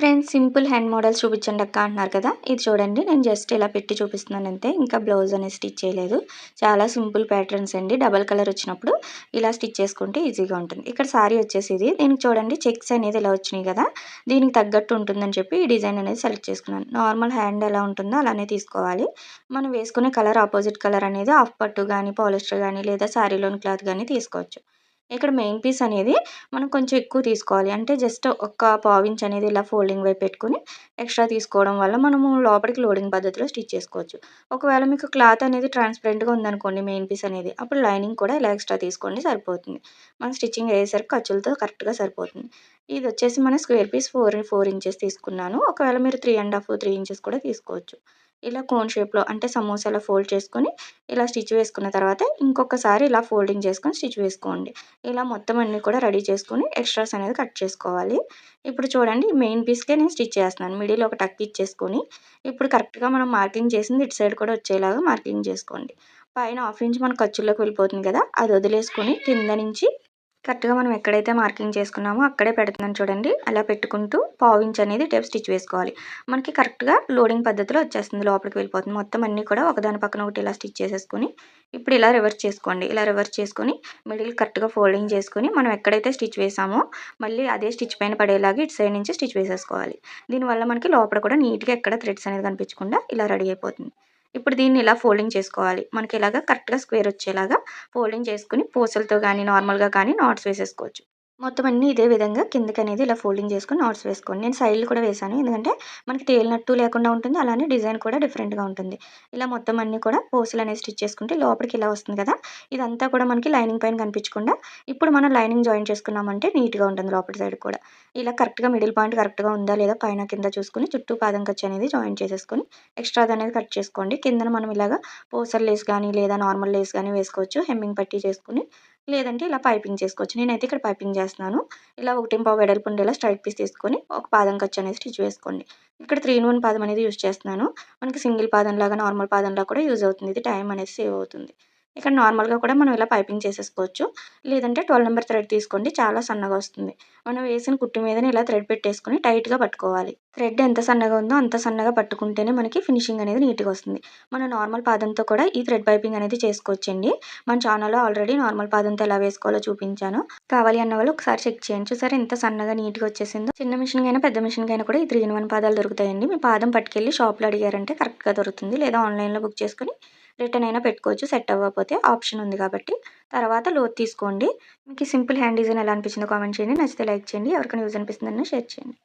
Friends simple hand models చూపించండి అక్క అంటున్నారు కదా. ఇది చూడండి నేను జస్ట్ ఇలా పెట్టి చూపిస్తున్నాను అంతే. ఇంకా బ్లౌజ్ అనేది స్టిచ్ చేయలేదు. చాలా సింపుల్ ప్యాటర్న్స్ అండి. డబల్ కలర్ వచ్చినప్పుడు ఇలా స్టిచ్ చేసుకుంటే ఈజీగా ఉంటుంది. ఇక్కడ సారీ వచ్చేసి ఇది. దీనికి చూడండి చెక్స్ అనేది ఇలా వచ్చినాయి కదా. దీనికి తగ్గట్టు ఉంటుందని చెప్పి ఈ డిజైన్ అనేది సెలెక్ట్ చేసుకున్నాను. నార్మల్ హ్యాండ్ ఎలా ఉంటుందో అలానే తీసుకోవాలి. మనం వేసుకునే కలర్ ఆపోజిట్ కలర్ అనేది ఆఫ్ పట్టు కానీ పాలిస్టర్ కానీ లేదా శారీలోని క్లాత్ కానీ తీసుకోవచ్చు. ఇక్కడ మెయిన్ పీస్ అనేది మనం కొంచెం ఎక్కువ తీసుకోవాలి. అంటే జస్ట్ ఒక పావించ్ అనేది ఇలా ఫోల్డింగ్ వైపు పెట్టుకుని ఎక్స్ట్రా తీసుకోవడం వల్ల మనము లోపలికి లోడింగ్ పద్ధతిలో స్టిచ్ చేసుకోవచ్చు. ఒకవేళ మీకు క్లాత్ అనేది ట్రాన్స్పరెంట్గా ఉందనుకోండి మెయిన్ పీస్ అనేది అప్పుడు లైనింగ్ కూడా ఇలా ఎక్స్ట్రా తీసుకోండి సరిపోతుంది. మనం స్టిచ్చింగ్ అయ్యేసరికి ఖర్చులతో కరెక్ట్గా సరిపోతుంది. ఇది వచ్చేసి మన square piece four four inches తీసుకున్నాను. ఒకవేళ మీరు three and half three inches కూడా తీసుకోవచ్చు. ఇలా కోన్ షేప్లో అంటే సమోసాలో ఫోల్డ్ చేసుకొని ఇలా స్టిచ్ వేసుకున్న తర్వాత ఇంకొకసారి ఇలా ఫోల్డింగ్ చేసుకొని స్టిచ్ వేసుకోండి. ఇలా మొత్తం అన్నీ కూడా రెడీ చేసుకొని ఎక్స్ట్రాస్ అనేది కట్ చేసుకోవాలి. ఇప్పుడు చూడండి మెయిన్ పీస్కే నేను స్టిచ్ చేస్తున్నాను. మిడిల్ ఒక టక్ ఇచ్చేసుకొని ఇప్పుడు కరెక్ట్గా మనం మార్కింగ్ చేసింది ఇటు సైడ్ కూడా వచ్చేలాగా మార్కింగ్ చేసుకోండి. పైన హాఫ్ ఇంచ్ మన ఖర్చుల్లోకి వెళ్ళిపోతుంది కదా అది వదిలేసుకొని కింద నుంచి కరెక్ట్గా మనం ఎక్కడైతే మార్కింగ్ చేసుకున్నామో అక్కడే పెడుతున్నాను చూడండి. అలా పెట్టుకుంటూ పావించ్ అనేది టేప్ స్టిచ్ వేసుకోవాలి. మనకి కరెక్ట్గా లోడింగ్ పద్ధతిలో వచ్చేస్తుంది లోపలికి వెళ్ళిపోతుంది. మొత్తం అన్నీ కూడా ఒకదాని పక్కన ఒకటి ఇలా స్టిచ్ చేసేసుకొని ఇప్పుడు ఇలా రివర్స్ చేసుకోండి. ఇలా రివర్స్ చేసుకొని మిడిల్ కరెక్ట్గా ఫోల్డింగ్ చేసుకొని మనం ఎక్కడైతే స్టిచ్ వేసామో మళ్ళీ అదే స్టిచ్ పైన పడేలాగా ఇటు సైడ్ నుంచి స్టిచ్ వేసేసుకోవాలి. దీనివల్ల మనకి లోపల కూడా నీట్గా ఎక్కడ థ్రెడ్స్ అనేది కనిపించకుండా ఇలా రెడీ అయిపోతుంది. ఇప్పుడు దీన్ని ఇలా ఫోల్డింగ్ చేసుకోవాలి? మనకి ఇలాగా కరెక్ట్గా స్క్వేర్ వచ్చేలాగా ఫోల్డింగ్ చేసుకుని పూసలతో కానీ నార్మల్గా కానీ నాట్స్ వేసేసుకోవచ్చు. మొత్తం అన్నీ ఇదే విధంగా కిందకి అనేది ఇలా ఫోల్డింగ్ చేసుకొని నాట్స్ వేసుకోండి. నేను సైడ్లు కూడా వేసాను ఎందుకంటే మనకి తేలినట్టు లేకుండా ఉంటుంది. అలానే డిజైన్ కూడా డిఫరెంట్గా ఉంటుంది. ఇలా మొత్తం అన్నీ కూడా పోసులు అనేది స్టిచ్ చేసుకుంటే లోపలికి ఇలా వస్తుంది కదా. ఇదంతా కూడా మనకి లైనింగ్ పైన కనిపించకుండా ఇప్పుడు మనం లైనింగ్ జాయిన్ చేసుకున్నామంటే నీట్గా ఉంటుంది లోపల సైడ్ కూడా. ఇలా కరెక్ట్గా మిడిల్ పాయింట్ కరెక్ట్గా ఉందా లేదా పైన కింద చూసుకుని చుట్టూ పాదం ఖర్చు అనేది జాయిన్ చేసేసుకొని ఎక్స్ట్రా అనేది కట్ చేసుకోండి. కిందన మనం ఇలాగా పోసర్ లేస్ కానీ లేదా నార్మల్ లేస్ కానీ వేసుకోవచ్చు. హెమ్మింగ్ పట్టి చేసుకుని లేదంటే ఇలా పైపింగ్ చేసుకోవచ్చు. నేనైతే ఇక్కడ పైపింగ్ చేస్తున్నాను. ఇలా ఒకటి పావు వెడల్పు ఉండేలా స్ట్రైట్ పీస్ తీసుకొని ఒక పాదం ఖర్చు అనేది స్టిచ్ వేసుకోండి ఇక్కడ త్రీ ఇన్ వన్ పాదం అనేది యూజ్ చేస్తున్నాను. మనకి సింగిల్ పాదం లాగా నార్మల్ పాదంలా కూడా యూజ్ అవుతుంది. ఇది టైం అనేది సేవ్ అవుతుంది. ఇక్కడ నార్మల్గా కూడా మనం ఇలా పైపింగ్ చేసేసుకోవచ్చు. లేదంటే ట్వెల్వ్ నెంబర్ థ్రెడ్ తీసుకోండి చాలా సన్నగా వస్తుంది. మనం వేసిన కుట్టు మీదనే ఇలా థ్రెడ్ పెట్టేసుకొని టైట్గా పట్టుకోవాలి. థ్రెడ్ ఎంత సన్నగా ఉందో అంత సన్నగా పట్టుకుంటేనే మనకి ఫినిషింగ్ అనేది నీట్గా వస్తుంది. మనం నార్మల్ పాదంతో కూడా ఈ థ్రెడ్ పైపింగ్ అనేది చేసుకోవచ్చండి. మన ఛానల్లో ఆల్రెడీ నార్మల్ పాదంతో ఎలా వేసుకోవాలో చూపించాను. కావాలి అన్న వాళ్ళు ఒకసారి చెక్ చేయండి. చూసారు ఎంత సన్నగా నీట్గా వచ్చేసిందో. చిన్న మిషన్ అయినా పెద్ద మిషన్ అయినా కూడా ఈ త్రీ ఇన్ వన్ పాదాలు దొరుకుతాయండి. మీ పాదం పట్టుకెళ్ళి షాప్లో అడిగారంటే కరెక్ట్గా దొరుకుతుంది. లేదా ఆన్లైన్లో బుక్ చేసుకుని రిటర్న్ అయినా పెట్టుకోవచ్చు సెట్ అవ్వకపోతే ఆప్షన్ ఉంది కాబట్టి. తర్వాత లోత్ తీసుకోండి. మీకు సింపుల్ హ్యాండ్ డిజైన్ ఎలా అనిపించిందో కామెంట్ చేయండి. నచ్చితే లైక్ చేయండి. ఎవరికైనా యూజ్ అనిపిస్తుందని షేర్ చేయండి.